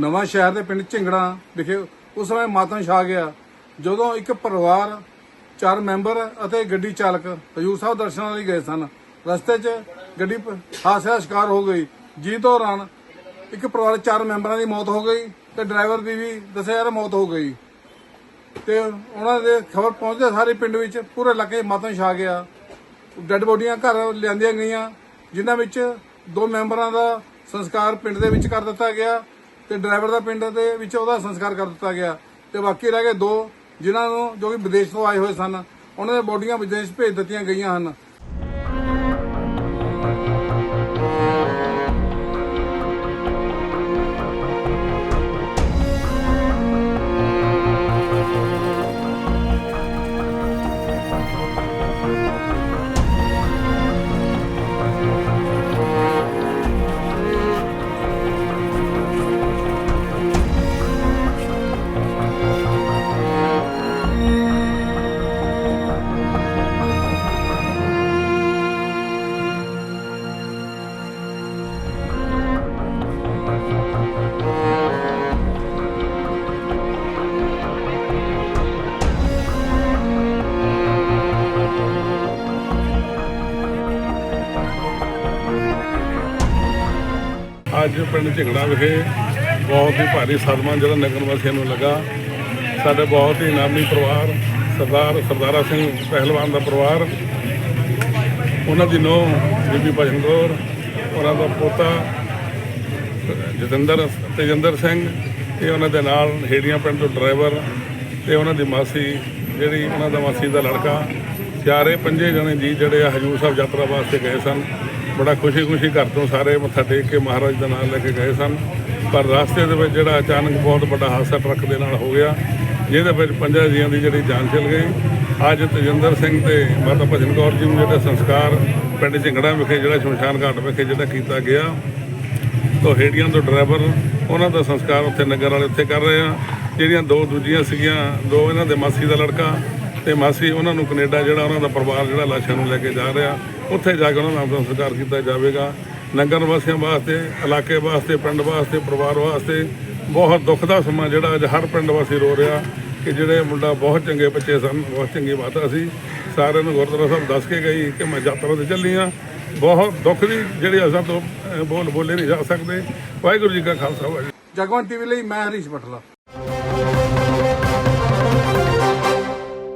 ਨਵਾਂ ਸ਼ਹਿਰ ਦੇ ਪਿੰਡ ਝਿੰਗੜਾ ਵਿਖੇ ਉਸ ਸਮੇਂ ਮਾਤਮ ਛਾ ਗਿਆ। ਜਦੋਂ ਇੱਕ ਪਰਿਵਾਰ, ਚਾਰ ਮੈਂਬਰ ਅਤੇ ਗੱਡੀ ਚਾਲਕ ਹਜੂਰ ਸਾਹਿਬ ਦਰਸ਼ਨਾਂ ਲਈ ਗਏ ਸਨ, ਰਸਤੇ 'ਚ ਗੱਡੀ ਪ- ਹਾਦਸੇ ਦਾ ਸ਼ਿਕਾਰ ਹੋ ਗਈ। ਜਿਸ ਦੌਰਾਨ ਇੱਕ ਪਰਿਵਾਰ ਚਾਰ ਮੈਂਬਰਾਂ ਦੀ ਮੌਤ ਹੋ ਗਈ ਤੇ ਡਰਾਈਵਰ ਦੀ ਵੀ ਦੱਸਿਆ ਯਾਰ ਮੌਤ ਹੋ ਗਈ। ਤੇ ਉਹਨਾਂ ਦੇ ਖਬਰ ਪਹੁੰਚਦੇ ਸਾਰੇ ਪਿੰਡ ਵਿੱਚ ਪੂਰੇ ਇਲਾਕੇ ਮਾਤਮ ਛਾ ਗਿਆ। ਡੈੱਡ ਬੋਡੀਆਂ ਘਰ ਲਿਆਂਦੀਆਂ ਗਈਆਂ, ਜਿਨ੍ਹਾਂ ਵਿੱਚ ਦੋ ਮੈਂਬਰਾਂ ਦਾ ਸੰਸਕਾਰ ਪਿੰਡ ਦੇ ਵਿੱਚ ਕਰ ਦਿੱਤਾ ਗਿਆ। ਤੇ ਡਰਾਈਵਰ ਦਾ ਪਿੰਡ ਦੇ ਵਿੱਚ ਉਹਦਾ ਸੰਸਕਾਰ ਕਰ ਦਿੱਤਾ ਗਿਆ ਤੇ ਬਾਕੀ ਰਹਿ ਗਏ ਦੋ ਜਿਨ੍ਹਾਂ ਨੂੰ ਜੋ ਕਿ ਵਿਦੇਸ਼ ਤੋਂ ਆਏ ਹੋਏ ਸਨ। ਉਹਨਾਂ ਦੀਆਂ ਬੋਡੀਆਂ ਵਿਦੇਸ਼ ਭੇਜ ਦਿੱਤੀਆਂ ਗਈਆਂ ਹਨ। ਅੱਜ ਪਿੰਡ ਝਿੰਗੜਾ ਵਿਖੇ ਬਹੁਤ ਹੀ ਭਾਰੀ ਸਦਮਾ ਜਿਹੜਾ ਨਗਰ ਵਾਸੀਆਂ ਨੂੰ ਲੱਗਾ। ਸਾਡੇ ਬਹੁਤ ਹੀ ਨਾਮੀ ਪਰਿਵਾਰ, ਸਰਦਾਰ ਸਰਦਾਰਾ ਸਿੰਘ ਪਹਿਲਵਾਨ ਦਾ ਪਰਿਵਾਰ, ਉਹਨਾਂ ਦੀ ਨੂੰਹ ਬੀਬੀ ਭਜਨ ਕੌਰ, ਉਹਨਾਂ ਦਾ ਪੋਤਾ ਜਤਿੰਦਰ, ਤੇਜਿੰਦਰ ਸਿੰਘ ਤੇ ਉਹਨਾਂ ਦੇ ਨਾਲ ਹੇੜੀਆਂ ਪਿੰਡ ਤੋਂ ਡਰਾਈਵਰ ਤੇ ਉਹਨਾਂ ਦੀ ਮਾਸੀ ਜਿਹੜੀ ਉਹਨਾਂ ਦਾ ਮਾਸੀ ਦਾ ਲੜਕਾ। ਚਾਰੇ ਪੰਜੇ ਜਣੇ ਜੀ ਜਿਹੜੇ ਹਜੂਰ ਸਾਹਿਬ ਯਾਤਰਾ ਵਾਸਤੇ ਗਏ ਸਨ। ਬੜਾ ਖੁਸ਼ੀ-ਖੁਸ਼ੀ ਘਰ ਤੋਂ ਸਾਰੇ ਮੱਥਾ ਟੇਕ ਕੇ ਮਹਾਰਾਜ ਦਾ ਨਾਮ ਲੈ ਕੇ ਗਏ ਸਨ। ਪਰ ਰਸਤੇ ਦੇ ਵਿੱਚ ਜਿਹੜਾ ਅਚਾਨਕ ਬਹੁਤ ਵੱਡਾ ਹਾਦਸਾ ਟਰੱਕ ਦੇ ਨਾਲ ਹੋ ਗਿਆ, ਜਿਹਦੇ ਵਿੱਚ ਪੰਜਾਂ ਜੀਆਂ ਦੀ ਜਿਹੜੀ ਜਾਨ ਚਲ ਗਈ। ਅੱਜ ਤਜਿੰਦਰ ਸਿੰਘ ਤੇ ਮਾਤਾ ਭਜਨ ਕੌਰ ਜੀ ਨੂੰ ਜਿਹੜਾ ਸੰਸਕਾਰ ਪਿੰਡ ਝਿੰਗੜਾ ਵਿਖੇ, ਜਿਹੜਾ ਸ਼ਮਸ਼ਾਨ ਘਾਟ ਵਿਖੇ ਜਿਹੜਾ ਕੀਤਾ ਗਿਆ, ਤੋਂ ਹੇੜੀਆਂ ਤੋਂ ਡਰਾਈਵਰ, ਉਹਨਾਂ ਦਾ ਸੰਸਕਾਰ ਉੱਥੇ ਨਗਰ ਵਾਲੇ ਉੱਥੇ ਕਰ ਰਹੇ ਆ। ਜਿਹੜੀਆਂ ਦੋ ਦੂਜੀਆਂ ਸੀਗੀਆਂ, ਦੋ ਇਹਨਾਂ ਦੇ ਮਾਸੀ ਦਾ ਲੜਕਾ ਤੇ ਮਾਸੀ ਉਹਨਾਂ ਨੂੰ ਕੈਨੇਡਾ ਜਿਹੜਾ ਉਹਨਾਂ ਦਾ ਪਰਿਵਾਰ ਜਿਹੜਾ ਲਾਸ਼ਾਂ ਨੂੰ ਲੈ ਕੇ ਜਾ ਰਿਹਾ। ਉੱਥੇ ਜਾ ਕੇ ਉਹਨਾਂ ਦਾ ਅੰਤਿਮ ਸੰਸਕਾਰ ਕੀਤਾ ਜਾਵੇਗਾ। ਨਗਰ ਵਾਸੀਆਂ ਵਾਸਤੇ, ਇਲਾਕੇ ਵਾਸਤੇ, ਪਿੰਡ ਵਾਸਤੇ, ਪਰਿਵਾਰ ਵਾਸਤੇ ਬਹੁਤ ਦੁੱਖ ਦਾ ਸਮਾਂ ਜਿਹੜਾ ਅੱਜ ਹਰ ਪਿੰਡ ਵਾਸੀ ਰੋ ਰਿਹਾ ਕਿ ਜਿਹੜੇ ਮੁੰਡਾ ਬਹੁਤ ਚੰਗੇ ਬੱਚੇ ਸਨ, ਬਹੁਤ ਚੰਗੀ ਮਾਤਾ ਸੀ। ਸਾਰਿਆਂ ਨੂੰ ਗੁਰਦੁਆਰਾ ਸਾਹਿਬ ਦੱਸ ਕੇ ਗਈ ਕਿ ਮੈਂ ਯਾਤਰਾ ਤੇ ਚੱਲੀ ਆ ਬਹੁਤ ਦੁੱਖ ਦੀ ਜਿਹੜੀ ਅਸਾਂ ਤੋਂ ਬੋਲ ਬੋਲੇ ਨਹੀਂ ਜਾ ਸਕਦੇ। ਵਾਹਿਗੁਰੂ ਜੀ ਕਾ ਖਾਲਸਾ, ਵਾਹਿਗੁਰੂ ਜਗਵੰਤ ਟੀਵੀ ਲਈ ਮੈਂ ਹਰੀਸ਼ ਬਟਲਾ